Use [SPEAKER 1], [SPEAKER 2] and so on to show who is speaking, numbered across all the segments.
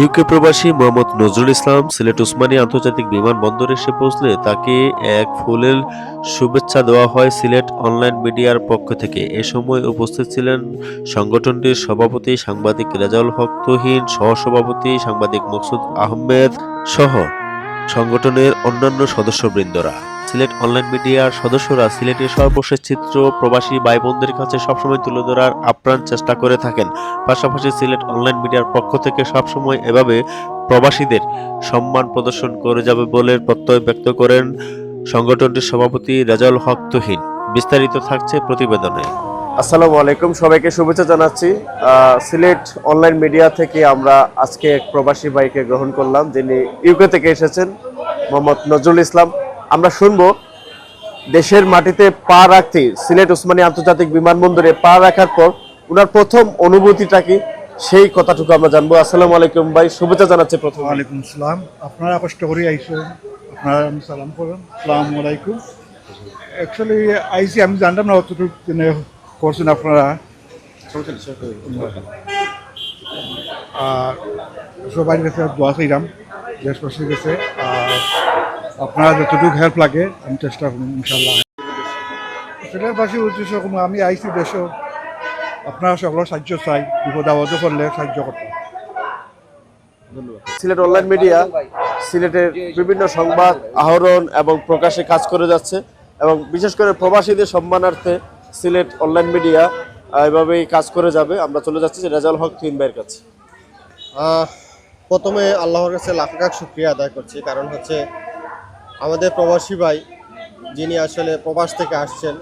[SPEAKER 1] UK প্রবাসী মোহাম্মদ নজরুল ইসলাম, সিলেট উসমানী আন্তর্জাতিক বিমানবন্দরে এসে পৌঁছলে তাকে এক ফুলের শুভেচ্ছা দেওয়া হয় সিলেট অনলাইন মিডিয়ার পক্ষ থেকে। এ সময় উপস্থিত ছিলেন সংগঠনটির সভাপতি সাংবাদিক রেজাউল হক তহিন, সহসভাপতি সাংবাদিক মকসুদ আহমেদ সহ সংগঠনের অন্যান্য সদস্যবৃন্দরা। সিলেট অনলাইন মিডিয়ার সদস্যরা সিলেটের সর্বশেষ চিত্র প্রবাসী ভাই বোনদের কাছে সবসময় তুলে ধরার আপ্রাণ চেষ্টা করে থাকেন। পাশাপাশি সিলেট অনলাইন মিডিয়ার পক্ষ থেকে সবসময় এভাবে প্রবাসীদের সম্মান প্রদর্শন করে যাবে বলে প্রত্যয় ব্যক্ত করেন সংগঠনটির সভাপতি রেজাউল হক তুহিন। বিস্তারিত থাকছে প্রতিবেদনে।
[SPEAKER 2] আসসালামু আলাইকুম। সবাইকে শুভেচ্ছা জানাচ্ছি। সিলেট অনলাইন মিডিয়া থেকে আমরা আজকে এক প্রবাসী ভাইকে গ্রহণ করলাম, যিনি ইউকে থেকে এসেছেন, মোহাম্মদ নজরুল ইসলাম। আমরা শুনব, দেশের মাটিতে পা রাখতে সিলেট উসমানী আন্তর্জাতিক বিমানবন্দরে পা রাখার পর ওনার প্রথম অনুভূতিটা কি? সেই কথাটুকু আমরা জানব। আসসালামু আলাইকুম ভাই, শুভেচ্ছা জানাচ্ছি প্রথম।
[SPEAKER 3] ওয়ালাইকুম সালাম আপনারা কষ্ট করে আইসেন আপনারা আমি সালাম করেন সালাম আলাইকুম। অ্যাকচুয়ালি আইসি আমি জানতাম না অতটুকু করছেন আপনারা? আর সবাই কাছে দোয়া চাইলাম দেশবাসীর কাছে। আর আপনারা যতটুকু হেল্প লাগে আমি চেষ্টা করুন ইনশাল্লাহ সিলেটবাসীর উদ্দেশ্য কোনো আমি আইসি দেশ। আপনারা সকলের সাহায্য চাই বিপদ আপদে করলে সাহায্য করতে।
[SPEAKER 2] সিলেট অনলাইন মিডিয়া সিলেটের বিভিন্ন সংবাদ আহরণ এবং প্রকাশে কাজ করে যাচ্ছে। এবং বিশেষ করে প্রবাসীদের সম্মানার্থে সিলেট অনলাইন মিডিয়া এভাবেই কাজ করে যাবে। আমরা চলে যাচ্ছি রেজাল হক তিন ভাইয়ের কাছে।
[SPEAKER 4] প্রথমে আল্লাহর কাছে লাখ লাখ শুক্রিয়া আদায় করছি। কারণ হচ্ছে আমাদের প্রবাসী ভাই, যিনি আসলে প্রবাস থেকে আসছেন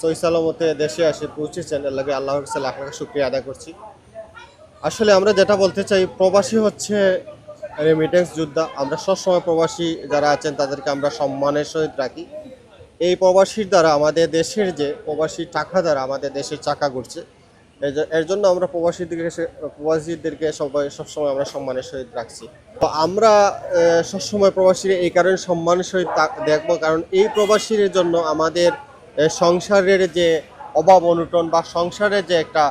[SPEAKER 4] সই সালামতে দেশে এসে পৌঁছেছেন, এর লাগে আল্লাহর কাছে লাখ লাখ শুক্রিয়া আদায় করছি। আসলে আমরা যেটা বলতে চাই, প্রবাসী হচ্ছে রেমিটেন্স যোদ্ধা। আমরা সবসময় প্রবাসী যারা আছেন, তাদেরকে আমরা সম্মানের সহিত রাখি। এই প্রবাসীর দ্বারা আমাদের দেশের যে প্রবাসী টাকা দ্বারা আমাদের দেশের চাকা ঘুরছে, এর জন্য আমরা প্রবাসীদেরকে প্রবাসীদেরকে সবাই, সবসময় আমরা সম্মানের সহিত রাখছি। তো আমরা সবসময় প্রবাসীর এই কারণে সম্মানের সহিত দেখব, কারণ এই প্রবাসীর জন্য আমাদের সংসারের যে অভাব অনুটন বা সংসারের যে একটা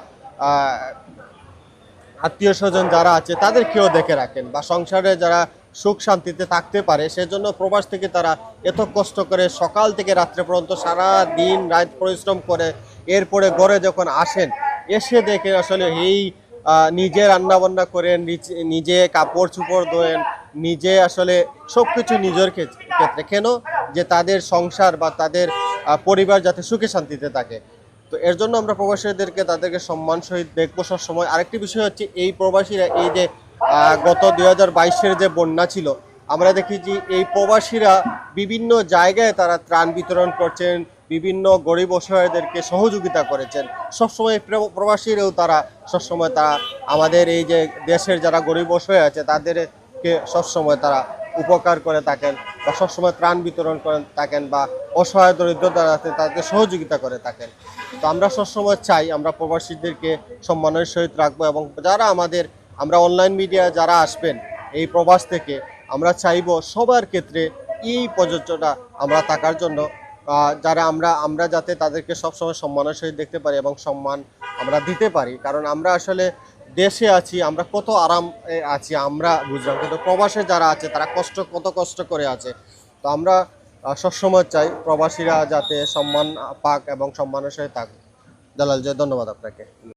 [SPEAKER 4] আত্মীয় স্বজন যারা আছে তাদেরকেও দেখে রাখেন বা সংসারে যারা সুখ শান্তিতে থাকতে পারে, সেজন্য প্রবাস থেকে তারা এত কষ্ট করে সকাল থেকে রাত্রে পর্যন্ত সারা দিন রাত পরিশ্রম করে এরপরে ঘরে যখন আসেন, এসে দেখে আসলে এই নিজে রান্না বান্না করেন, নিজে কাপড় চুপড় ধোয়েন, নিজে আসলে সব কিছু নিজের ক্ষেত- ক্ষেত্রে। কেন? যে তাদের সংসার বা তাদের পরিবার যাতে সুখে শান্তিতে থাকে। তো এর জন্য আমরা প্রবাসীদেরকে তাদেরকে সম্মান সহিত দেখব সবসময়। আরেকটি বিষয় হচ্ছে এই প্রবাসীরা এই যে গত দুই হাজার যে বন্যা ছিল, আমরা দেখি যে এই প্রবাসীরা বিভিন্ন জায়গায় তারা ত্রাণ বিতরণ করছেন, বিভিন্ন গরিব অসহায়দেরকে সহযোগিতা করেছেন। সবসময় প্রবাসীরাও তারা সবসময় তারা আমাদের এই যে দেশের যারা গরিব অসহায় আছে, তাদেরকে সবসময় তারা উপকার করে থাকেন বা সবসময় ত্রাণ বিতরণ করে থাকেন বা অসহায় দরিদ্র যারা আছে তাদেরকে সহযোগিতা করে থাকেন। তো আমরা সবসময় চাই আমরা প্রবাসীদেরকে সম্মানের সহিত রাখব এবং যারা আমাদের আমরা অনলাইন মিডিয়া যারা আসবেন এই প্রবাস থেকে, আমরা চাইব সবার ক্ষেত্রে এই প্রযোজ্যটা আমরা থাকার জন্য। যারা আমরা আমরা যাতে তাদেরকে সবসময় সম্মানের সহিত দেখতে পারি এবং সম্মান আমরা দিতে পারি। কারণ আমরা আসলে দেশে আছি, আমরা কত আরাম আছি, আমরা বুঝলাম। কিন্তু প্রবাসে যারা আছে, তারা কষ্ট, কত কষ্ট করে আছে। তো আমরা সবসময় চাই প্রবাসীরা যাতে সম্মান পাক এবং সম্মানের সহিত থাক দালাল জয় ধন্যবাদ আপনাকে।